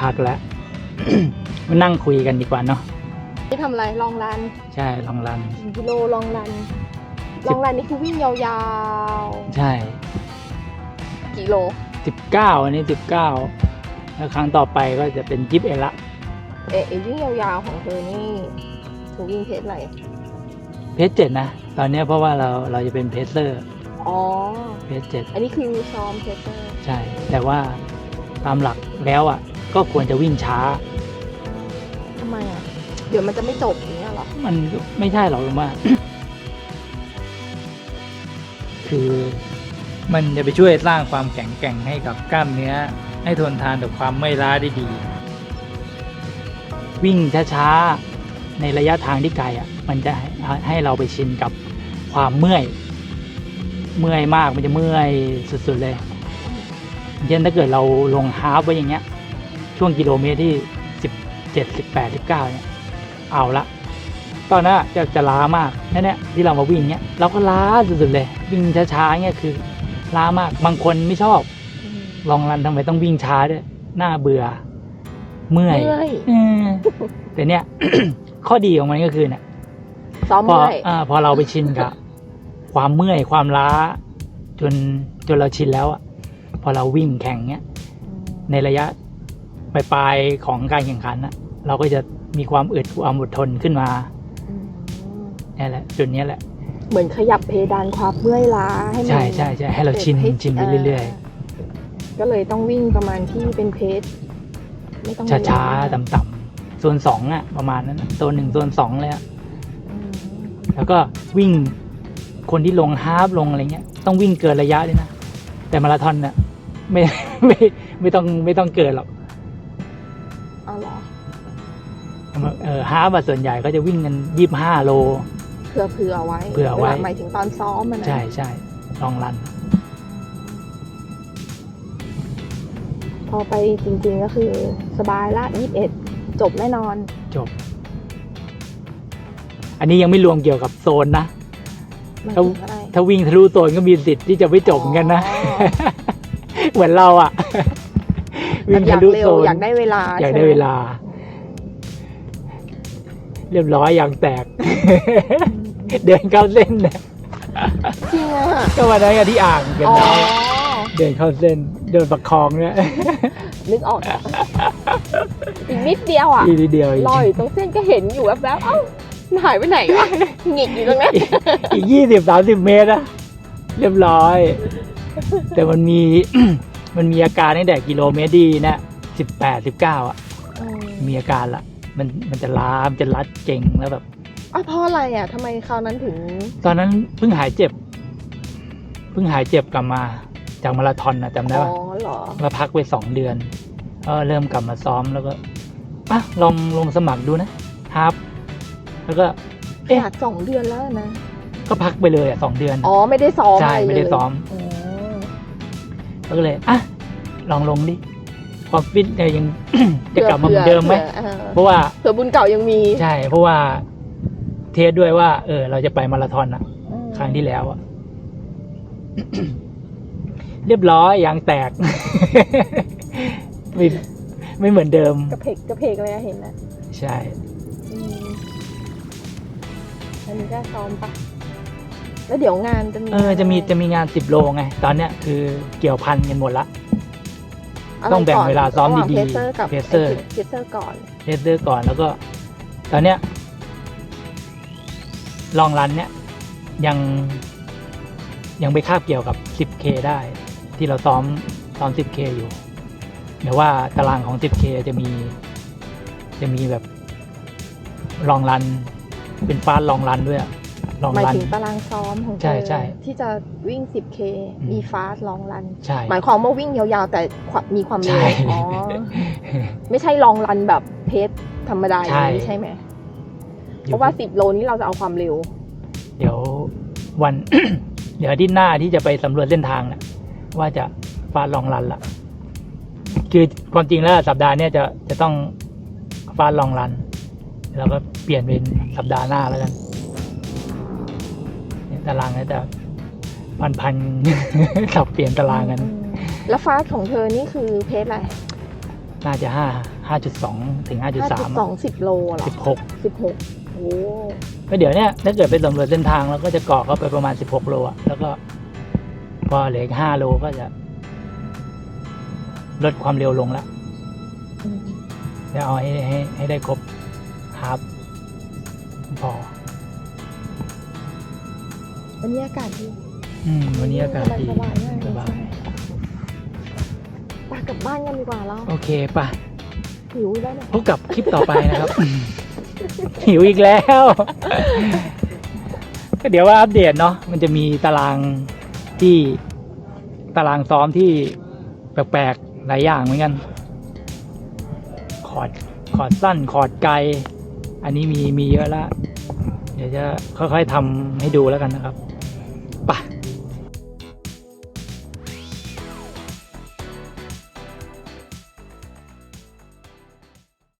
เคพักแล้ว มานั่งคุยกันดีกว่าเนาะนี่ทำอะไรลองรันใช่ลองรัน กี่กิโลลองรันสิลบองรันนี่คือวิ่งยาวใช่ๆกี่โลสิบเก้าอันนี้สิบเก้าแล้วครั้งต่อไปก็จะเป็นยิบเอละเอะไอ้วิ่งยาวๆของเธอนี่เธอวิ่งเพจอะไรเพจเจ็ดนะ ตอนเนี้ยเพราะว่าเราเราจะเป็นเพจเซอร์อ๋อ เพจเจ็ดอันนี้คือซ้อมเพจเตอร์ใช่ แต่ว่าตามหลักแล้วอะ ก็ควรจะวิ่งช้า ทำไมอะ เดี๋ยวมันจะไม่จบอย่างเงี้ยเหรอ มันก็ไม่ใช่หรอกลุงว่า คือมันจะไปช่วยสร้างความแข็งแกร่งให้กับกล้ามเนื้อ ให้ทนทานต่อความเมื่อยล้าได้ดี วิ่งช้าๆในระยะทางที่ไกลอะ มันจะให้ให้เราไปชินกับความเมื่อย เมื่อยมากมันจะเมื่อยสุดๆเลยอย่างเช่นถ้าเกิดเราลงฮาล์ฟไว้อย่างเงี้ย ช่วงกิโลเมตรที่สิบเจ็ดสิบแปดสิบเก้าเนี่ยเอาละตอนนั้นอะจะจะล้ามากนั่นเนี่ยที่เรามาวิ่งเนี้ยเราก็ล้าสุดๆเลย วิ่งช้าๆเงี้ยคือล้ามากบางคนไม่ชอบ ลองรันทำไมต้องวิ่งช้าด้วยหน้าเบื่อ เมื่อยเมื่อยเออแต่เนี่ยข้อดีของมันก็คือเนี่ยซ้อมพอเมื่อยอ่าพอเราไปชินกับความเมื่อยความล้า จนจนเราชินแล้วอะพอเราวิ่งแข่งเนี้ยในระยะ ปลายๆของการแข่งขันน่ะเราก็จะมีความอึดความอดทนขึ้นมาอืมนี่แหละจุดนี้แหละ เหมือนขยับเพดานความเมื่อยล้าให้มันใช่ใช่ใช่ให้เราชินให้ชินไปเรื่อยๆ ก็เลยต้องวิ่งประมาณที่เป็นเพจไม่ต้องๆช้าๆต่ำๆโซนสองอะประมาณนั้นน่ะโซนหนึ่งโซนสองเลยอะอืมแล้วก็วิ่งคนที่ลงฮาล์ฟลงอะไรเงี้ย ต้องวิ่งเกินระยะด้วยนะ แต่มาราธอนน่ะไม่ไม่ไม่ต้องไม่ต้องเกินหรอก เออฮาล์ฟอะส่วนใหญ่ก็จะวิ่งกันยี่ห้าโล เผื่อเผื่อไว้เผื่อไว้ หมายถึงตอนซ้อมมันนะใช่ใช่ลองรัน พอไปจริงๆก็คือสบายละยี่สิบเอ็ดจบแน่นอน จบ อันนี้ยังไม่รวมเกี่ยวกับโซนนะ มันถ้าถึงอะไรถ้าวิ่งทะลุโซนก็มีสิทธิ์ที่จะไม่จบเหมือนกันนะ อ๋อ เหมือนเราอะแบวิ่บงอยาทะกลุเร็วโซนอยากได้เวลาอยากใช่ได้หมเวลา เรียบร้อยอย่างแตก เดินเข้าเส้นนะจริงอะก็วันนั้นอะที่อ่างกันอ๋อน้องเดินเข้าเส้นเดินประคองเนี่ยนึกออกแล้วอีกนิดเดียวอะอีกนิดเดียวอีกลอยอยู่ตรงเส้นก็เห็นอยู่แวบๆเอ้าหายไปไหนวะหงิกอยู่ตรงนั้นอีกยี่สิบสามสิบเมตรอะเรียบร้อย แต่มันมี มันมีอาการตั้งแต่กิโลเมตรดีนะสิบแปดสิบเก้าอะอืมมีอาการละ มันมันจะล้ามันจะรัดเก่งแล้วแบบอะเพราะอะไรอะทำไมคราวนั้นถึง ตอนนั้นเพิ่งหายเจ็บเพิ่งหายเจ็บกลับมาจากมาราธอนนะจำได้อ๋ปะอเหรอมาพักไปสองเดือนก็เริ่มกลับมาซ้อมแล้วก็อะลองลงสมัครดูนะฮาร์ปแล้วก็เอ๊ะขาดสองเดือนแล้วนะ ก็พักไปเลยอะสองเดือน อ๋อไม่ได้ซ้อมใช่อะรเลยไม่ได้ซ้อมอืมแล้วก็เลยอะลองลงดิ ความฟิตเนี่ยยัง จะกลับมาเหมือนเดิมไหมผื่อเพราะว่าเผื่อบุญเก่ายังมีใช่ เพราะว่าเทสด้วยว่า เออ เราจะไปมาราธอนอะอืมครั้งที่แล้วอะ เรียบร้อยยางแตก ไม่ไม่เหมือนเดิม กระเพกกระเพกอะไรอะเห็นนะใช่ อืมอันนี้ก็ซ้อมปะแล้วเดี๋ยวงานจะมีเออ จะมีจะมีงานสิบโลไง ตอนเนี้ยคือเกี่ยวพันกันหมดละะไรต้องแบ่งเวลาซ้อมระหว่งดีๆเพเซอร์กับเพเซอร์ เพเซอร์ก่อนเลสเตอร์ก่อนแล้วก็ ตอนเนี้ยลองรันเนี้ยยังยังไปคาบเกี่ยวกับ 10K ได้ ที่เราซ้อมซ้อม 10K อยู่เดี๋ยวว่าตารางของ 10K จะมีจะมีแบบลองรัน เป็นฟาสลองรันด้วยอะ ลองหมายรัน ถึงตารางซ้อมของเธใช่อใช่ที่จะวิ่ง 10K อืม มีฟาสลองรัน ใช่ หมายความว่าวิ่งยาวๆ แต่ความมีความเร็วใช่ อ๋อ ไม่ใช่ลองรันแบบเพจธรรมดาอย่างนี้ใช่ ใช่ไหม เพราะว่า 10 โลนี้เราจะเอาความเร็ว เดี๋ยววัน เดี๋ยวอาที่หน้าที่จะไปสำรวจเส้นทางนะว่าจะฟาดลองรันละคือความจริงแล้วสัปดาห์เนี้ยจะจะต้องฟาดลองรัน แล้วก็เปลี่ยนเป็นสัปดาห์หน้าแล้วกันเนี่ย ตารางเนี่ยจะพันพันๆ สับเปลี่ยนตารางกันอืมแล้วฟาสของเธอนี่คือเพจอะไรน่าจะห้าห้าจุดสองถึงห้าจุดสามสองสิบโลเหรอสิบหกสิบหกโอ้ก็เดี๋ยวเนี้ยถ้าเกิดไปสำรวจเส้นทางเราก็จะเกาะเข้าไปประมาณสิบหกโลอะแล้วก็ พอเหลืออีกห้าโลก็จะ ลดความเร็วลงแล้วอืม จะเอาให้ให้ให้ได้ครบฮาร์ปพอ วันนี้อากาศดีอืมวันนี้อากาศดีสบายๆมากเลยสบายไปกลับบ้านกันดีกว่าเราโอเคป่ะหิวแล้วเนี่ยพบกับคลิปต่อไปนะครับ หิวอีกแล้วก็เดี๋ยวว่าอัปเดตเนาะมันจะมีตารางที่ตารางซ้อมที่แปลกๆหลายอย่างเหมือนกันคอร์ดคอร์ดสั้นคอร์ดไกล อันนี้มีมีเยอะแล้ว เดี๋ยวจะค่อยๆทำให้ดูแล้วกันนะครับ